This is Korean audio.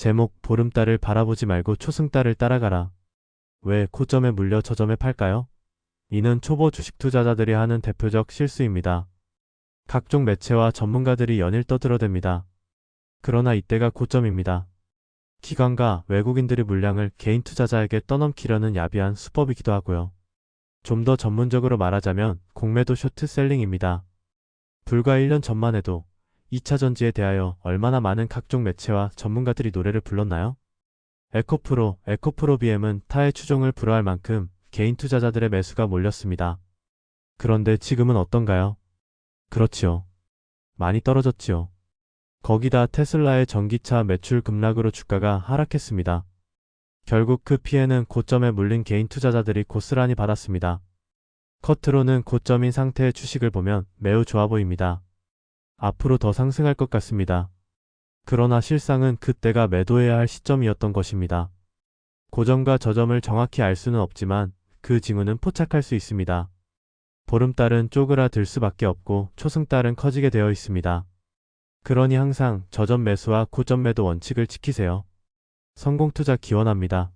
제목 보름달을 바라보지 말고 초승달을 따라가라. 왜 고점에 물려 저점에 팔까요? 이는 초보 주식 투자자들이 하는 대표적 실수입니다. 각종 매체와 전문가들이 연일 떠들어댑니다. 그러나 이때가 고점입니다. 기관과 외국인들의 물량을 개인 투자자에게 떠넘기려는 야비한 수법이기도 하고요. 좀 더 전문적으로 말하자면 공매도 쇼트셀링입니다. 불과 1년 전만 해도 2차 전지에 대하여 얼마나 많은 각종 매체와 전문가들이 노래를 불렀나요? 에코프로, 에코프로 BM은 타의 추종을 불허할 만큼 개인 투자자들의 매수가 몰렸습니다. 그런데 지금은 어떤가요? 그렇지요. 많이 떨어졌지요. 거기다 테슬라의 전기차 매출 급락으로 주가가 하락했습니다. 결국 그 피해는 고점에 물린 개인 투자자들이 고스란히 받았습니다. 겉으로는 고점인 상태의 주식을 보면 매우 좋아 보입니다. 앞으로 더 상승할 것 같습니다. 그러나 실상은 그때가 매도해야 할 시점이었던 것입니다. 고점과 저점을 정확히 알 수는 없지만 그 징후는 포착할 수 있습니다. 보름달은 쪼그라들 수밖에 없고 초승달은 커지게 되어 있습니다. 그러니 항상 저점 매수와 고점 매도 원칙을 지키세요. 성공 투자 기원합니다.